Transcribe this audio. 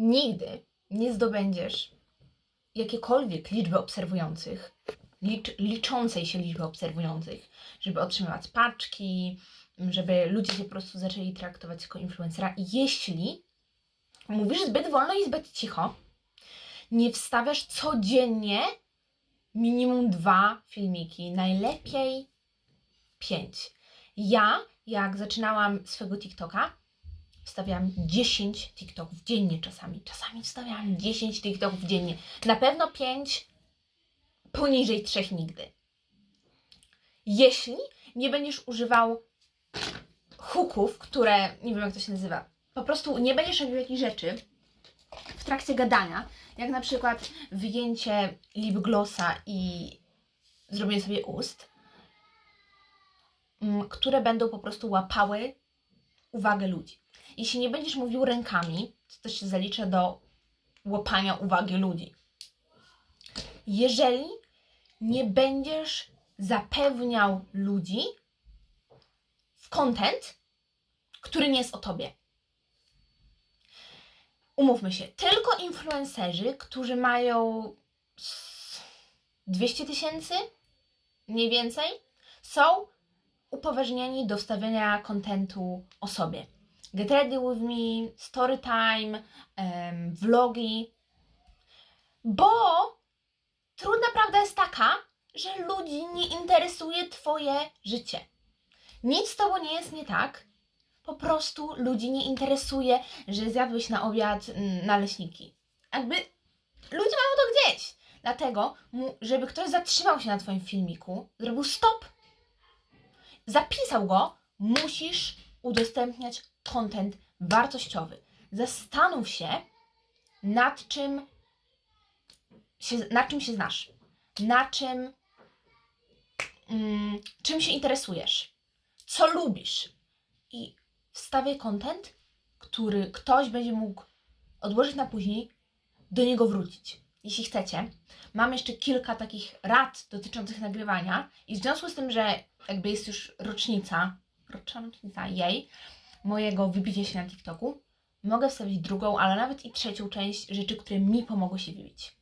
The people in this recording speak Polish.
nigdy nie zdobędziesz jakiekolwiek liczby obserwujących, licz, liczącej się liczby obserwujących, żeby otrzymywać paczki, żeby ludzie cię po prostu zaczęli traktować jako influencera, jeśli mówisz zbyt wolno i zbyt cicho, nie wstawiasz codziennie minimum dwa filmiki, najlepiej pięć. Ja, jak zaczynałam swego TikToka, wstawiałam 10 TikToków dziennie czasami. Czasami wstawiałam 10 TikToków dziennie. Na pewno 5, poniżej 3 nigdy. Jeśli nie będziesz używał hooków, które nie wiem jak to się nazywa, po prostu nie będziesz robił jakichś rzeczy w trakcie gadania, jak na przykład wyjęcie lip glossa i zrobienie sobie ust, mm, które będą po prostu łapały uwagę ludzi. Jeśli nie będziesz mówił rękami, to też się zalicza do łapania uwagi ludzi. Jeżeli nie będziesz zapewniał ludzi w content, który nie jest o tobie. Umówmy się, tylko influencerzy, którzy mają s- 200 tysięcy, mniej więcej, są upoważnieni do wstawiania kontentu o sobie. Get Ready With Me, Storytime, em, vlogi, bo trudna prawda jest taka, że ludzi nie interesuje Twoje życie. Nic z Tobą nie jest nie tak, po prostu ludzi nie interesuje, że zjadłeś na obiad naleśniki. Jakby ludzie mają to gdzieś. Dlatego, żeby ktoś zatrzymał się na Twoim filmiku, zrobił stop, zapisał go, musisz udostępniać content wartościowy. Zastanów się, nad czym się, nad czym się znasz, na czym, mm, czym się interesujesz, co lubisz i wstawiaj content, który ktoś będzie mógł odłożyć na później, do niego wrócić. Jeśli chcecie, mam jeszcze kilka takich rad dotyczących nagrywania i w związku z tym, że jakby jest już rocznica, roczna rocznica jej, mojego wybicia się na TikToku, mogę wstawić drugą, ale nawet i trzecią część rzeczy, które mi pomogły się wybić.